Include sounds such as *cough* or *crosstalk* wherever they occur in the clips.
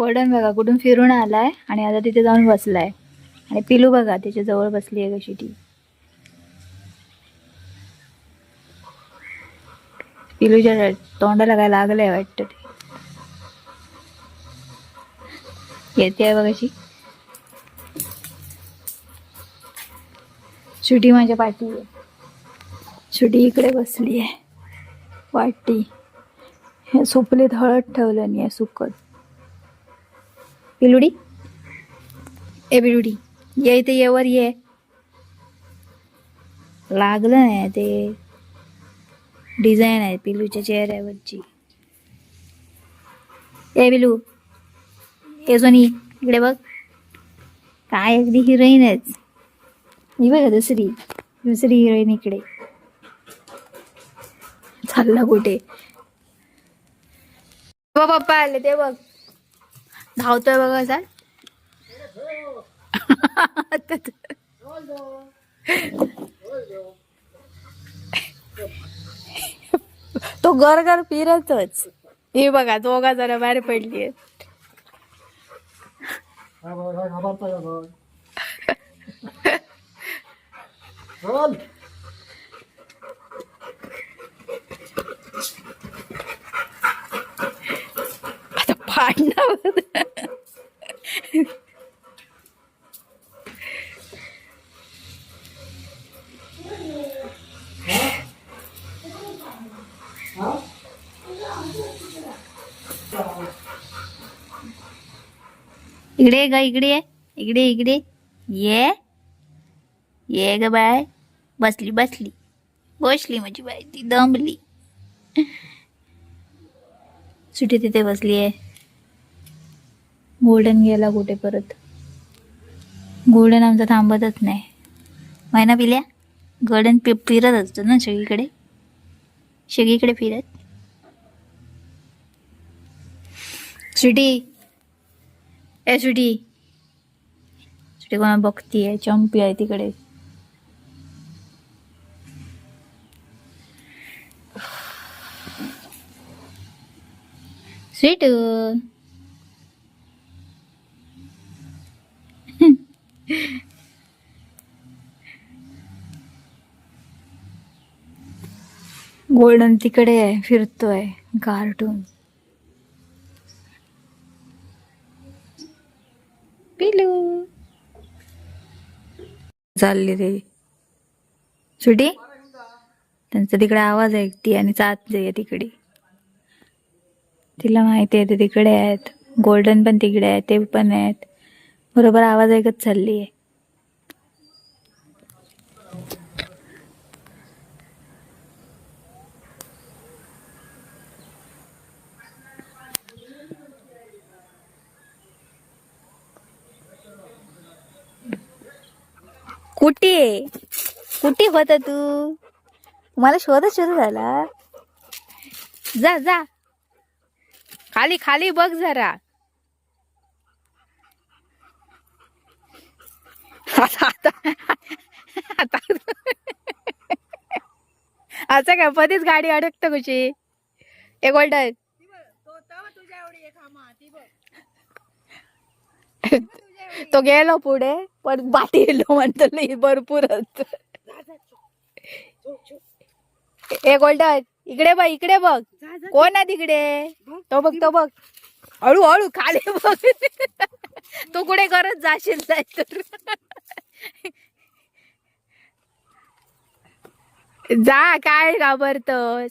वर्डन बघा कुठून फिरून आलाय आणि आता तिथे जाऊन बसलाय. आणि पिलू बघा त्याच्याजवळ बसली आहे कशी ती. पिलूच्या तोंडाला काय लागलंय वाटतं ते. येते आहे बघाशी छुटी माझ्या पाठी आहे सुटी इकडे बसली आहे वाटी हे सुपलीत हळद ठेवलं नाही आहे सुकत. पिलुडी? ए बिलुडी ये इथे येवर ये. लागलं नाही ते. डिझाईन आहे पिलूच्या चेहऱ्यावरची. ए बिलू ए सोनी इकडे बघ. काय अगदी हिरोईनच ही बघा दुसरी. दुसरी हिरोईन इकडे. चालला कुठे? पप्पा आले ते बघ. धावतोय बघा सर तो घर घर फिरतच. हे बघा दोघा जरा बाहेर पडली आता पाडणार इकडे ग इकडे इकडे इकडे. ये. ये ग बाय बसली बसली. बसली म्हणजे माझी बाय ती दमली. सुटी तिथे बसली आहे. गोल्डन गेला कुठे परत? गोल्डन आमचा थांबतच नाही. महिना पिल्या? गोल्डन पि फिरत असतो ना सगळीकडे? सगळीकडे फिरत? सुटी. ए सुटी सुटी कोणा बघतीये? चंपी आहे तिकडे. स्वीट. *laughs* गोल्डन तिकडे आहे फिरतोय कार्टून पिलू. चालली रे. सुटी त्यांचा तिकडे आवाज ऐकते आणि चाच आहे तिकडे. तिला माहिती आहे ते तिकडे आहेत. गोल्डन पण तिकडे आहे ते पण आहेत. बरोबर आवाज ऐकत चालली आहे कुठे? कुठे होता तू? मला शोधत शोधत झाला. जा जा. खाली खाली बघ जरा. आता आता असं काय पतीच गाडी अडकतं कशी? एक गोल्डन तो गेलो पुढे पण बाटी येलो म्हणतो भरपूरच. ए गोल्डन इकडे बघ इकडे बघ. कोण आहे तिकडे? तो बघ तो बघ. हळू हळू खाली बघ. तू कुठे करत जाशील तर. जा काय घाबरतोस?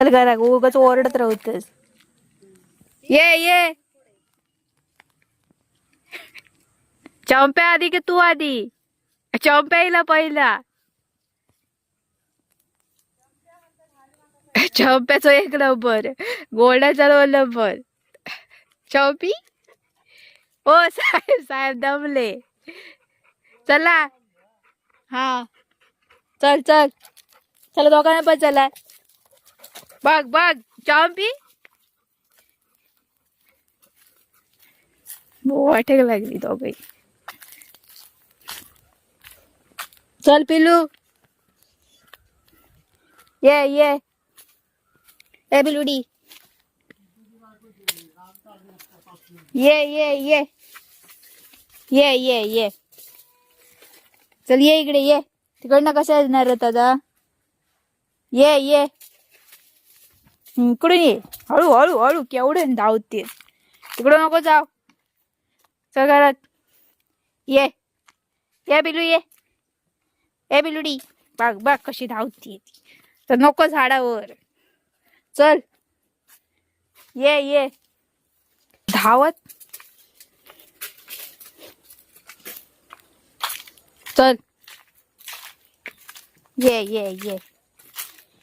चल घरा उगाच ओरडत राहतस ये ये. चंप्या आधी की तू आधी? चंप्या पहिला. चंप्याचं एक नंबर गोल्डाचा दोन नंबर चौपी? ओ साहेब साहेब दमले. चला. हा. चल चल. चला दोघांना पण चला. बघ बघ. चॉम्पी वाटेक लागली दोघही. चल पिलू. ये ये. ए बिलुडी. ये ये ये. ये ये ये. चल ये इकडे ये. तिकडनं कशा येणार आता? ये ये. इकडून ये. हळू हळू हळू. केवढे धावते तिकडं नको जाव चल घरात. ये. ये बिलू ये. ए बिलुडी. बाग बाग कशी धावती ती. तर नको झाडावर. चल. ये ये. धावत. चल. ये ये ये.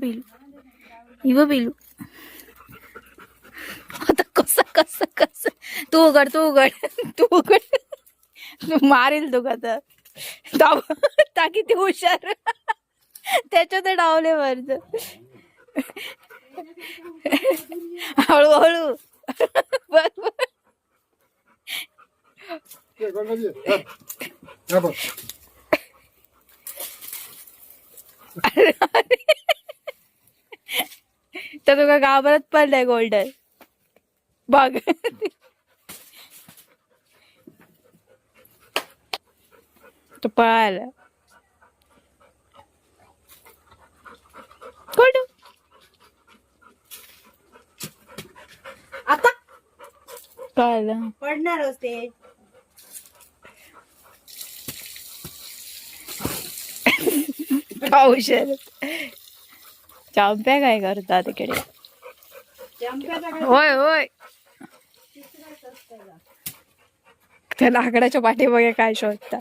पिलू ही बघ पिलू आता कसं कसं कसं? तू उघड तू उघड तू उघड. तू मारेल तू तर डाव ता किती हुशार. त्याच्यात डावले वरच. हळूहळू. बघ बघ. ते गणपती हा. हा बघ तर तुका गावात पडलाय गोल्डन। बघ तो पळाला कोण आता। कळलं पडणारच ते औषध। चांप्या काय करतात तिकडे होय होय. त्या लाकडाच्या पाठीमागे काय शोधता?